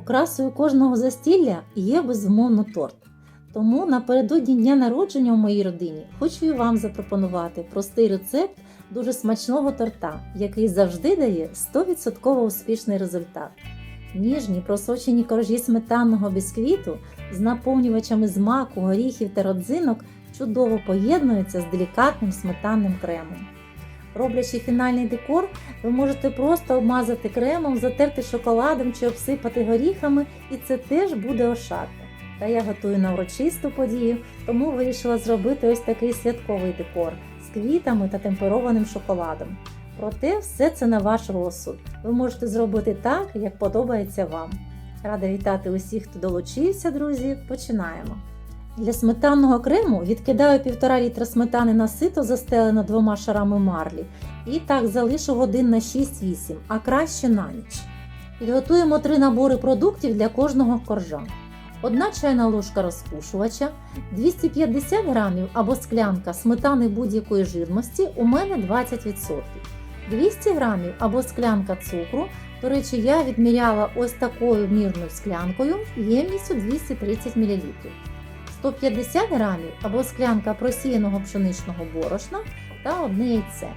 Окрасою кожного застілля є безумовно торт. Тому напередодні дня народження у моїй родині хочу і вам запропонувати простий рецепт дуже смачного торта, який завжди дає 100% успішний результат. Ніжні просочені коржі сметанного бісквіту з наповнювачами з маку, горіхів та родзинок чудово поєднуються з делікатним сметанним кремом. Роблячи фінальний декор, ви можете просто обмазати кремом, затерти шоколадом чи обсипати горіхами, і це теж буде ошатно. Та я готую на урочисту подію, тому вирішила зробити ось такий святковий декор з квітами та темперованим шоколадом. Проте все це на ваш розсуд. Ви можете зробити так, як подобається вам. Рада вітати усіх, хто долучився, друзі. Починаємо. Для сметанного крему відкидаю 1,5 літра сметани на сито, застелене двома шарами марлі, і так залишу годин на 6-8, а краще на ніч. Підготуємо три набори продуктів для кожного коржа. Одна чайна ложка розпушувача, 250 грамів або склянка сметани будь-якої жирності у мене 20%, 200 грамів або склянка цукру. До речі, я відміряла ось такою мірною склянкою ємністю 230 мл. 150 грамів або склянка просіяного пшеничного борошна та одне яйце.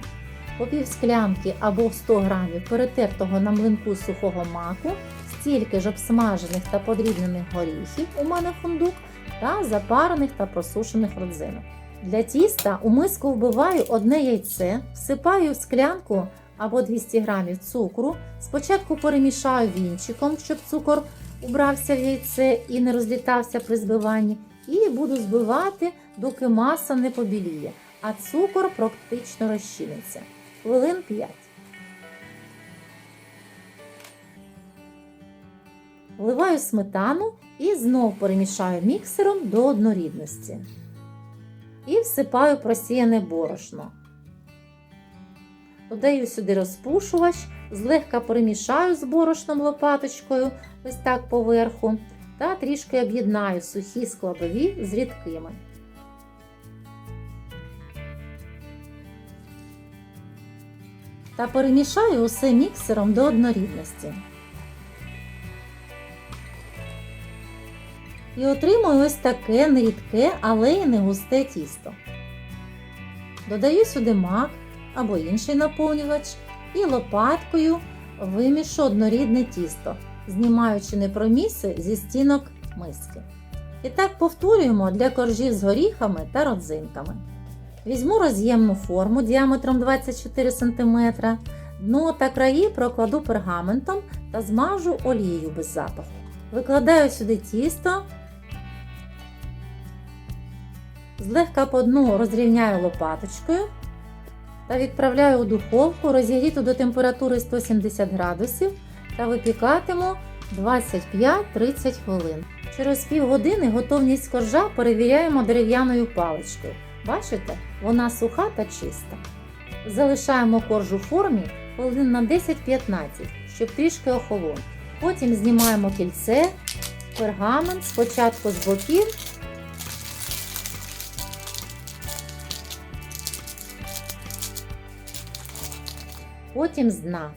По пів склянки або 100 грамів перетертого на млинку сухого маку, стільки ж обсмажених та подрібнених горіхів у мене фундук та запарених та просушених родзинок. Для тіста у миску вбиваю одне яйце, всипаю в склянку або 200 грамів цукру. Спочатку перемішаю вінчиком, щоб цукор убрався в яйце і не розлітався при збиванні. І буду збивати, доки маса не побіліє, а цукор практично розчиниться. Хвилин 5. Вливаю сметану і знов перемішаю міксером до однорідності. І всипаю просіяне борошно. Додаю сюди розпушувач, злегка перемішаю з борошном лопаточкою, ось так поверху, та трішки об'єднаю сухі складові з рідкими. Та перемішаю усе міксером до однорідності. І отримую ось таке нерідке, але й не густе тісто. Додаю сюди мак або інший наповнювач і лопаткою вимішу однорідне тісто, знімаючи непроміси зі стінок миски. І так повторюємо для коржів з горіхами та родзинками. Візьму роз'ємну форму діаметром 24 см, дно та краї прокладу пергаментом та змажу олією без запаху. Викладаю сюди тісто, злегка по дну розрівняю лопаточкою та відправляю у духовку розігріту до температури 170 градусів та випікатиму 25-30 хвилин. Через півгодини готовність коржа перевіряємо дерев'яною паличкою. Бачите, вона суха та чиста. Залишаємо корж у формі хвилин на 10-15, щоб трішки охолонути. Потім знімаємо кільце, пергамент спочатку з боків. Потім з дна.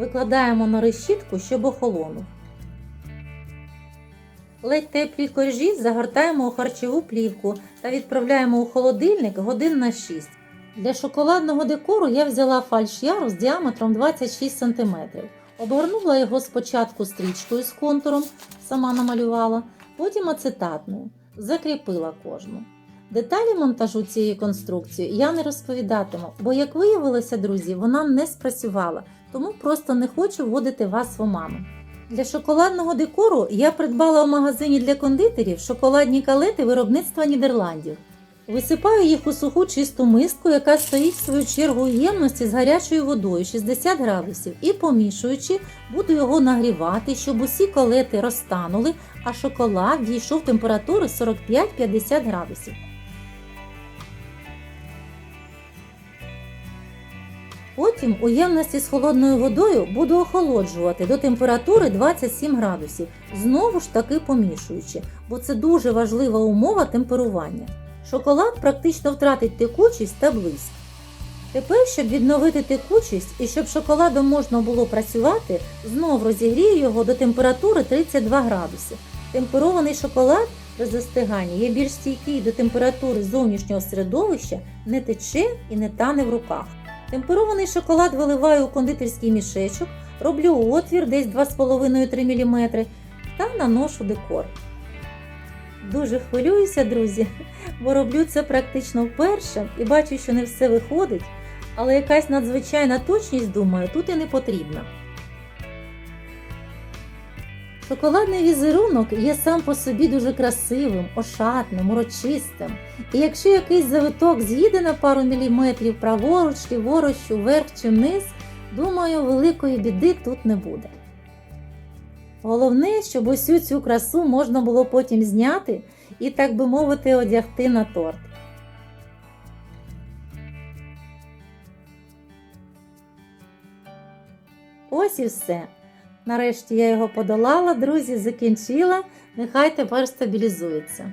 Викладаємо на решітку, щоб охолонув. Ледь теплі коржі загортаємо у харчову плівку та відправляємо у холодильник годин на 6. Для шоколадного декору я взяла фальш-яру з діаметром 26 см. Обгорнула його спочатку стрічкою з контуром, сама намалювала, потім ацетатною, закріпила кожну. Деталі монтажу цієї конструкції я не розповідатиму, бо, як виявилося, друзі, вона не спрацювала, тому просто не хочу вводити вас в оману. Для шоколадного декору я придбала у магазині для кондитерів шоколадні калети виробництва Нідерландів. Висипаю їх у суху чисту миску, яка стоїть в свою чергу ємності з гарячою водою 60 градусів, і помішуючи, буду його нагрівати, щоб усі колети розтанули, а шоколад дійшов температури 45-50 градусів. Потім у ємності з холодною водою буду охолоджувати до температури 27 градусів, знову ж таки помішуючи, бо це дуже важлива умова темперування. Шоколад практично втратить текучість та блиск. Тепер, щоб відновити текучість і щоб шоколадом можна було працювати, знов розігрію його до температури 32 градуси. Темперований шоколад при застиганні є більш стійкий до температури зовнішнього середовища, не тече і не тане в руках. Темперований шоколад виливаю у кондитерський мішечок, роблю отвір десь 2,5-3 мм та наношу декор. Дуже хвилююся, друзі, бо роблю це практично вперше і бачу, що не все виходить, але якась надзвичайна точність, думаю, тут і не потрібна. Шоколадний візерунок є сам по собі дуже красивим, ошатним, урочистим. І якщо якийсь завиток з'їде на пару міліметрів праворуч, ліворуч, вверх чи вниз, думаю, великої біди тут не буде. Головне, щоб усю цю красу можна було потім зняти і, так би мовити, одягти на торт. Ось і все. Нарешті я його подолала, друзі, закінчила. Нехай тепер стабілізується.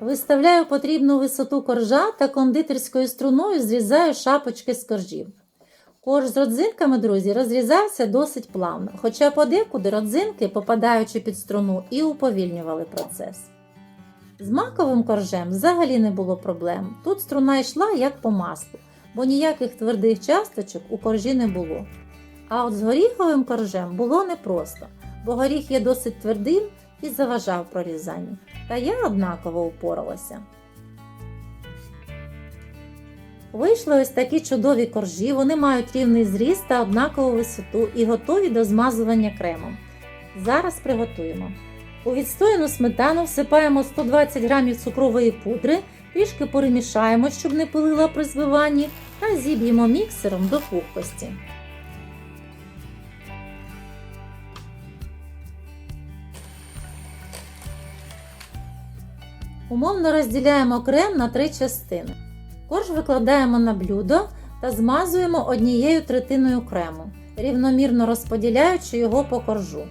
Виставляю потрібну висоту коржа та кондитерською струною зрізаю шапочки з коржів. Корж з родзинками, друзі, розрізався досить плавно, хоча подекуди родзинки, попадаючи під струну, і уповільнювали процес. З маковим коржем взагалі не було проблем. Тут струна йшла як по маслу, бо ніяких твердих часточок у коржі не було. А от з горіховим коржем було непросто, бо горіх є досить твердим і заважав прорізанню. Та я однаково упоралася. Вийшли ось такі чудові коржі, вони мають рівний зріст та однакову висоту і готові до змазування кремом. Зараз приготуємо. У відстояну сметану всипаємо 120 г цукрової пудри, трішки перемішаємо, щоб не пилила при збиванні, та зіб'ємо міксером до пухкості. Умовно розділяємо крем на три частини. Корж викладаємо на блюдо та змазуємо однією третиною крему, рівномірно розподіляючи його по коржу.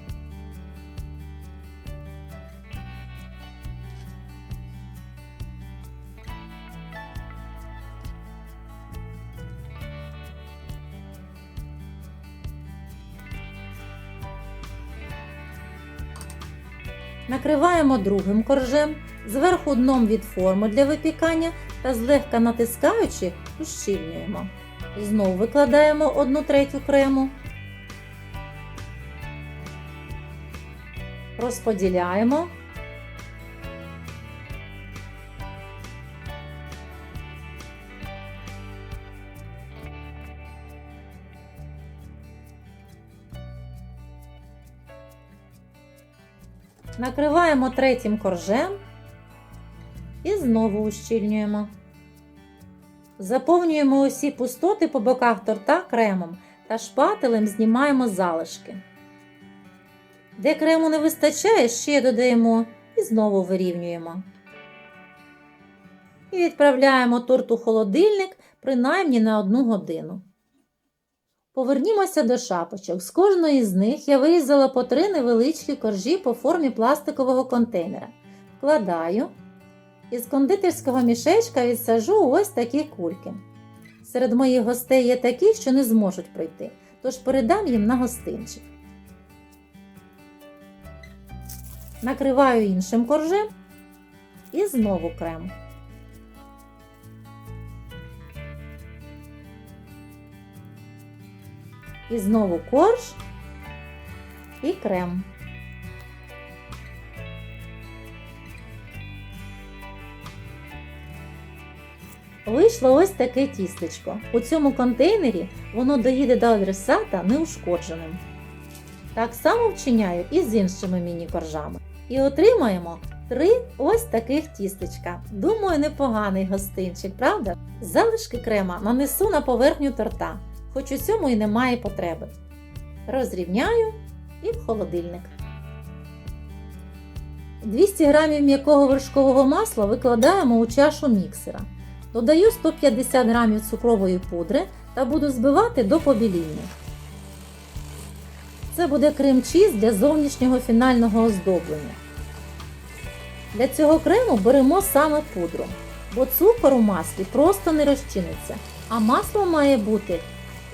Накриваємо другим коржем, зверху дном від форми для випікання та злегка натискаючи, ущільнюємо. Знову викладаємо 1 третю крему. Розподіляємо. Накриваємо третім коржем і знову ущільнюємо. Заповнюємо усі пустоти по боках торта кремом та шпателем знімаємо залишки. Де крему не вистачає, ще додаємо і знову вирівнюємо. І відправляємо торт у холодильник принаймні на 1 годину. Повернімося до шапочок. З кожної з них я вирізала по три невеличкі коржі по формі пластикового контейнера. Вкладаю. Із кондитерського мішечка відсажу ось такі кульки. Серед моїх гостей є такі, що не зможуть прийти, тож передам їм на гостинчик. Накриваю іншим коржем і знову крем. І знову корж і крем. Вийшло ось таке тістечко. У цьому контейнері воно доїде до адресата неушкодженим. Так само вчиняю і з іншими міні-коржами. І отримаємо три ось таких тістечка. Думаю, непоганий гостинчик, правда? Залишки крема нанесу на поверхню торта, хоч у цьому і немає потреби. Розрівняю і в холодильник. 200 г м'якого вершкового масла викладаємо у чашу міксера. Додаю 150 г цукрової пудри та буду збивати до побіління. Це буде крем-чіз для зовнішнього фінального оздоблення. Для цього крему беремо саме пудру, бо цукор у маслі просто не розчиниться, а масло має бути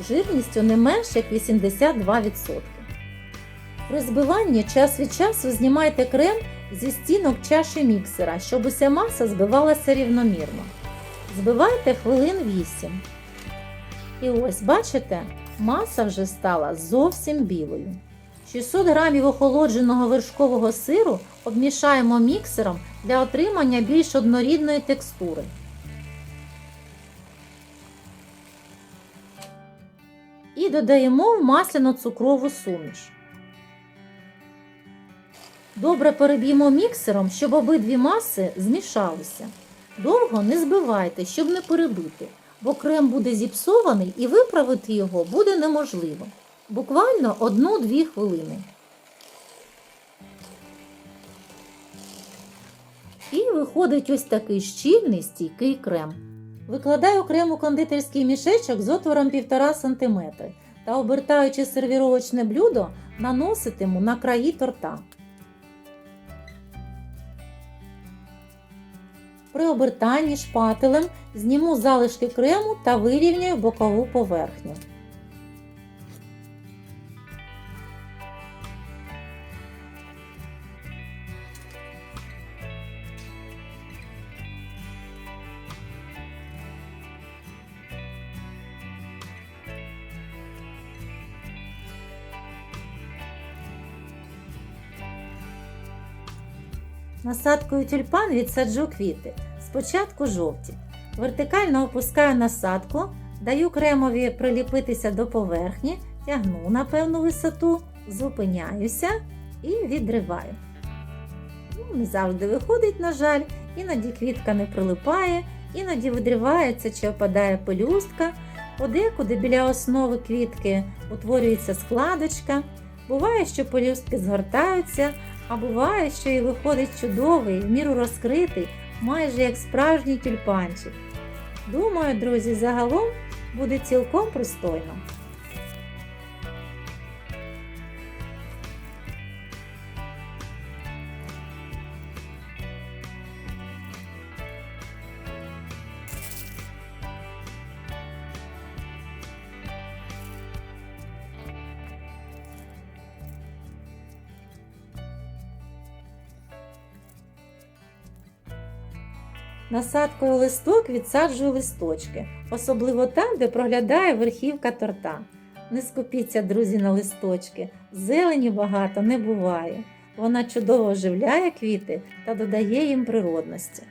жирністю не менше як 82%. При збиванні час від часу знімайте крем зі стінок чаші міксера, щоб уся маса збивалася рівномірно. Збивайте хвилин 8. І ось, бачите, маса вже стала зовсім білою. 600 грамів охолодженого вершкового сиру обмішаємо міксером для отримання більш однорідної текстури. Додаємо в масляно-цукрову суміш. Добре переб'ємо міксером, щоб обидві маси змішалися. Довго не збивайте, щоб не перебити, бо крем буде зіпсований і виправити його буде неможливо. Буквально 1-2 хвилини. І виходить ось такий щільний стійкий крем. Викладаю крем у кондитерський мішечок з отвором 1,5 см та обертаючи сервіровочне блюдо, наноситиму на краї торта. При обертанні шпателем зніму залишки крему та вирівняю бокову поверхню. Насадкою тюльпан відсаджу квіти. Спочатку жовті. Вертикально опускаю насадку, даю кремові приліпитися до поверхні, тягну на певну висоту, зупиняюся і відриваю. Ну, Не завжди виходить, на жаль, іноді квітка не прилипає, іноді відривається чи опадає пелюстка, подекуди біля основи квітки утворюється складочка. Буває, що пелюстки згортаються, а буває, що і виходить чудовий, в міру розкритий, майже як справжній тюльпанчик. Думаю, друзі, загалом буде цілком пристойно. Насадкою листок відсаджую листочки, особливо там, де проглядає верхівка торта. Не скупіться, друзі, на листочки. Зелені багато не буває. Вона чудово оживляє квіти та додає їм природності.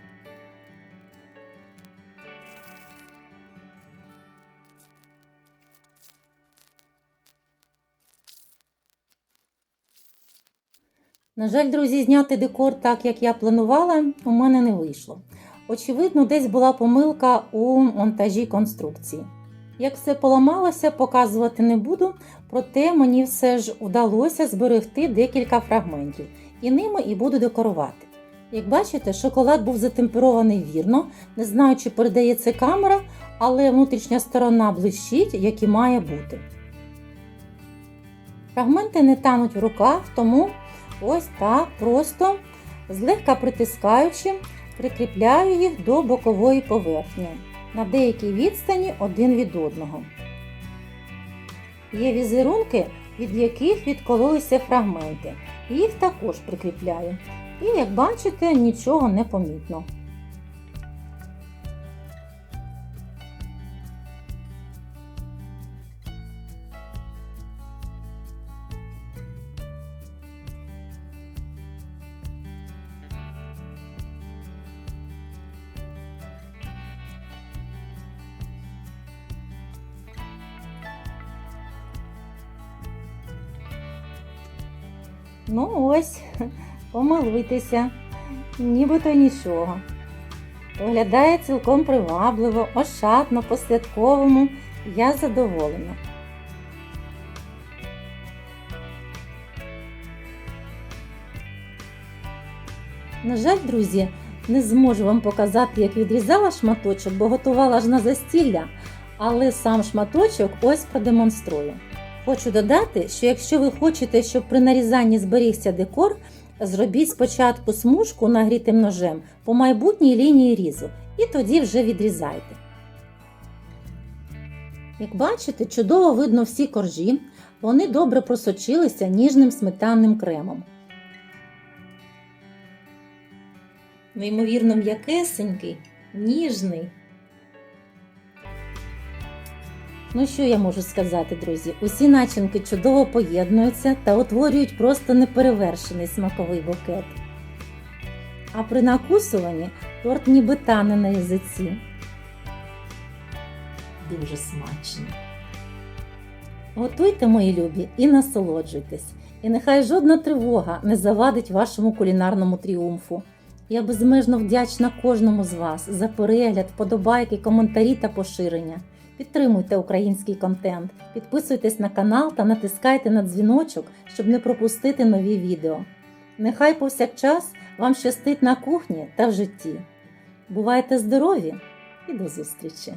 На жаль, друзі, зняти декор так, як я планувала, у мене не вийшло. Очевидно, десь була помилка у монтажі конструкції. Як все поламалося, показувати не буду, проте мені все ж вдалося зберегти декілька фрагментів, і ними і буду декорувати. Як бачите, шоколад був затемперований вірно, не знаю, чи передає це камера, але внутрішня сторона блищить, як і має бути. Фрагменти не тануть в руках, тому ось так просто, злегка притискаючи, прикріпляю їх до бокової поверхні на деякій відстані один від одного. Є візерунки, від яких відкололися фрагменти. Їх також прикріпляю. І, як бачите, нічого не помітно. Ну ось, помилуйтеся, нібито нічого. Виглядає цілком привабливо, ошатно, по-святковому. Я задоволена. На жаль, друзі, не зможу вам показати, як відрізала шматочок, бо готувала ж на застілля, але сам шматочок ось продемонструю. Хочу додати, що якщо ви хочете, щоб при нарізанні зберігся декор, Зробіть спочатку смужку нагрітим ножем по майбутній лінії різу і тоді вже відрізайте. Як бачите, чудово видно всі коржі, вони добре просочилися ніжним сметанним кремом. Неймовірно м'якесенький, ніжний. Ну що я можу сказати, друзі? Усі начинки чудово поєднуються та утворюють просто неперевершений смаковий букет. А при накусуванні торт ніби тане на язиці. Дуже смачно. Готуйте, мої любі, і насолоджуйтесь. І нехай жодна тривога не завадить вашому кулінарному тріумфу. Я безмежно вдячна кожному з вас за перегляд, вподобайки, коментарі та поширення. Підтримуйте український контент, підписуйтесь на канал та натискайте на дзвіночок, щоб не пропустити нові відео. Нехай повсякчас вам щастить на кухні та в житті. Бувайте здорові і до зустрічі!